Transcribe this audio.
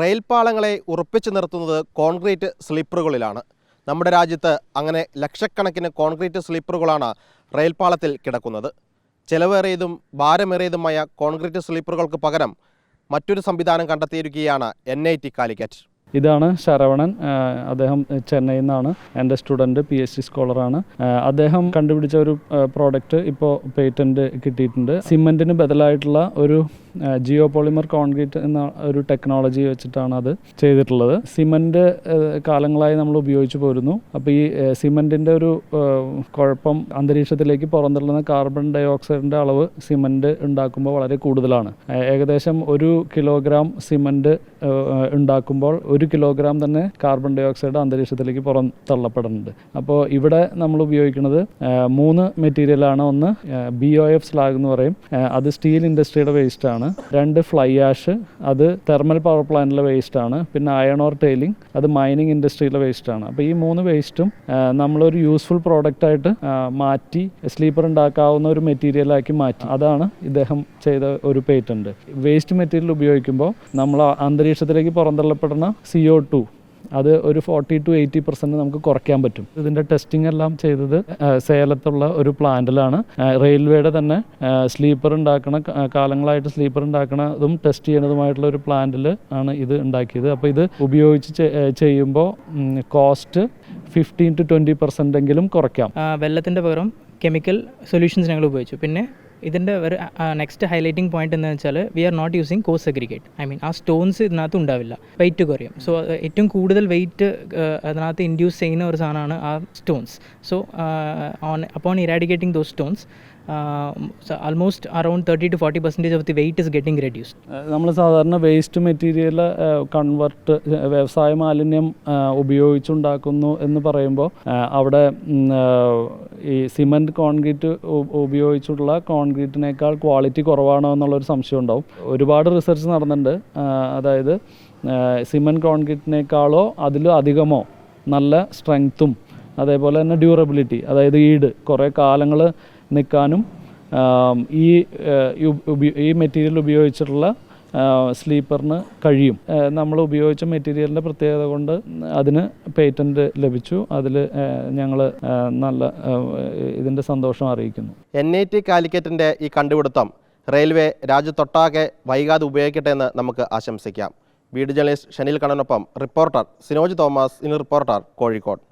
റെയിൽപാളങ്ങളെ ഉറപ്പിച്ചു നിർത്തുന്നത് കോൺക്രീറ്റ് സ്ലീപ്പറുകളിലാണ്. നമ്മുടെ രാജ്യത്ത് അങ്ങനെ ലക്ഷക്കണക്കിന് കോൺക്രീറ്റ് സ്ലീപ്പറുകളാണ് റെയിൽപാളത്തിൽ കിടക്കുന്നത്. ചെലവേറിയതും ഭാരമേറിയതുമായ കോൺക്രീറ്റ് സ്ലീപ്പറുകൾക്ക് പകരം മറ്റൊരു സംവിധാനം കണ്ടെത്തിയിരിക്കുകയാണ് എൻ ഐ ടി കാലിക്കറ്റ്. ഇതാണ് ശരവണൻ അദ്ദേഹം ചെന്നൈയിൽ നിന്നാണ്. എന്റെ സ്റ്റുഡന്റ് പി എച്ച് ഡി സ്കോളറാണ്. അദ്ദേഹം കണ്ടുപിടിച്ച ഒരു പ്രോഡക്റ്റ് ഇപ്പോൾ പേറ്റന്റ് കിട്ടിയിട്ടുണ്ട്. സിമെന്റിന് ബദലായിട്ടുള്ള ഒരു ജിയോ പോളിമർ കോൺക്രീറ്റ് എന്ന ഒരു ടെക്നോളജി വെച്ചിട്ടാണ് അത് ചെയ്തിട്ടുള്ളത്. സിമന്റ് കാലങ്ങളായി നമ്മൾ ഉപയോഗിച്ച് പോരുന്നു. അപ്പോൾ ഈ സിമന്റിന്റെ ഒരു കുഴപ്പം അന്തരീക്ഷത്തിലേക്ക് പുറന്തള്ളുന്ന കാർബൺ ഡൈ ഓക്സൈഡിന്റെ അളവ് സിമന്റ് ഉണ്ടാക്കുമ്പോൾ വളരെ കൂടുതലാണ്. ഏകദേശം ഒരു കിലോഗ്രാം സിമന്റ് ഉണ്ടാക്കുമ്പോൾ ഒരു കിലോഗ്രാം തന്നെ കാർബൺ ഡൈ ഓക്സൈഡ് അന്തരീക്ഷത്തിലേക്ക് പുറം തള്ളപ്പെടുന്നുണ്ട്. അപ്പോൾ ഇവിടെ നമ്മൾ ഉപയോഗിക്കുന്നത് മൂന്ന് മെറ്റീരിയലാണ് ഒന്ന് ബി ഒ എഫ് സ്ലാഗ് എന്ന് പറയും. അത് സ്റ്റീൽ ഇൻഡസ്ട്രിയുടെ വേസ്റ്റ് ആണ്. രണ്ട് ഫ്ലൈ ആഷ് അത് തെർമൽ പവർ പ്ലാന്റിലെ വേസ്റ്റ് ആണ്. പിന്നെ അയൺ ഓർ ടൈലിംഗ് അത് മൈനിങ് ഇൻഡസ്ട്രിയിലെ വേസ്റ്റ് ആണ്. അപ്പോൾ ഈ മൂന്ന് വേസ്റ്റും നമ്മളൊരു യൂസ്ഫുൾ പ്രോഡക്റ്റ് ആയിട്ട് മാറ്റി സ്ലീപ്പർ ഉണ്ടാക്കാവുന്ന ഒരു മെറ്റീരിയലാക്കി മാറ്റി. അതാണ് ഇദ്ദേഹം ചെയ്ത ഒരു പേറ്റന്റ് വേസ്റ്റ് മെറ്റീരിയൽ ഉപയോഗിക്കുമ്പോൾ നമ്മൾ അന്തരീക്ഷത്തിലേക്ക് പുറന്തള്ളപ്പെടുന്ന സി ഒ ടു അത് ഒരു ഫോർട്ടി ടു എയ്റ്റി പെർസെന്റ് നമുക്ക് കുറയ്ക്കാൻ പറ്റും. ഇതിന്റെ ടെസ്റ്റിംഗ് എല്ലാം ചെയ്തത് സേലത്തുള്ള ഒരു പ്ലാന്റിലാണ് റെയിൽവേയുടെ തന്നെ സ്ലീപ്പർ ഉണ്ടാക്കണ കാലങ്ങളായിട്ട് സ്ലീപ്പർ ഉണ്ടാക്കണതും ടെസ്റ്റ് ചെയ്യുന്നതുമായിട്ടുള്ള ഒരു പ്ലാന്റിൽ ആണ് ഇത് ഉണ്ടാക്കിയത്. അപ്പോൾ ഇത് ഉപയോഗിച്ച് ചെയ്യുമ്പോൾ cost fifteen to twenty percent എങ്കിലും കുറയ്ക്കാം. വെള്ളത്തിന്റെ പകരം കെമിക്കൽ സൊല്യൂഷൻസ് ഞങ്ങൾ ഉപയോഗിച്ചു. പിന്നെ ഇതിന്റെ ഒരു നെക്സ്റ്റ് ഹൈലൈറ്റിംഗ് പോയിന്റ് എന്ന് വെച്ചാൽ we are not using coarse aggregate I mean ആ സ്റ്റോൺസ് ഇതിനകത്ത് ഉണ്ടാവില്ല. വെയിറ്റ് കുറയും. സോ ഏറ്റവും കൂടുതൽ വെയിറ്റ് അതിനകത്ത് ഇൻഡ്യൂസ് ചെയ്യുന്ന ഒരു സാധനമാണ് ആ stones so on upon eradicating those stones almost around thirty to forty percentage of the weight is getting reduce നമ്മൾ സാധാരണ വേസ്റ്റ് മെറ്റീരിയൽ കൺവെർട്ട് വ്യവസായ മാലിന്യം ഉപയോഗിച്ചുണ്ടാക്കുന്നു എന്ന് പറയുമ്പോൾ അവിടെ ഈ സിമന്റ് കോൺക്രീറ്റ് ഉപയോഗിച്ചുള്ള കോൺക്രീറ്റിനേക്കാൾ ക്വാളിറ്റി കുറവാണോ എന്നുള്ളൊരു സംശയം ഉണ്ടാവും. ഒരുപാട് റിസർച്ച് നടന്നിട്ടുണ്ട്. അതായത് സിമന്റ് കോൺക്രീറ്റിനേക്കാളോ അതിലും അധികമോ നല്ല സ്ട്രെങ്ത്തും അതേപോലെ തന്നെ ഡ്യൂറബിലിറ്റി അതായത് ഈട് കുറേ കാലങ്ങൾ നിൽക്കാനും ഈ ഈ മെറ്റീരിയൽ ഉപയോഗിച്ചിട്ടുള്ള സ്ലീപ്പറിന് കഴിയും. നമ്മൾ ഉപയോഗിച്ച മെറ്റീരിയലിന്റെ പ്രത്യേകത കൊണ്ട് അതിന് പേറ്റന്റ് ലഭിച്ചു. അതിൽ ഞങ്ങൾ നല്ല ഇതിന്റെ സന്തോഷം അറിയിക്കുന്നു. എൻ ഐ ടി കാലിക്കറ്റിന്റെ ഈ കണ്ടുപിടുത്തം റെയിൽവേ രാജ്യത്തൊട്ടാകെ വൈകാതെ ഉപയോഗിക്കട്ടെ എന്ന് നമുക്ക് ആശംസിക്കാം. വീഡിയോ ജേർണലിസ്റ്റ് ഷനിൽ കണ്ണനൊപ്പം റിപ്പോർട്ടർ സിനോജ് തോമസ് ഇന്ന് റിപ്പോർട്ടർ കോഴിക്കോട്.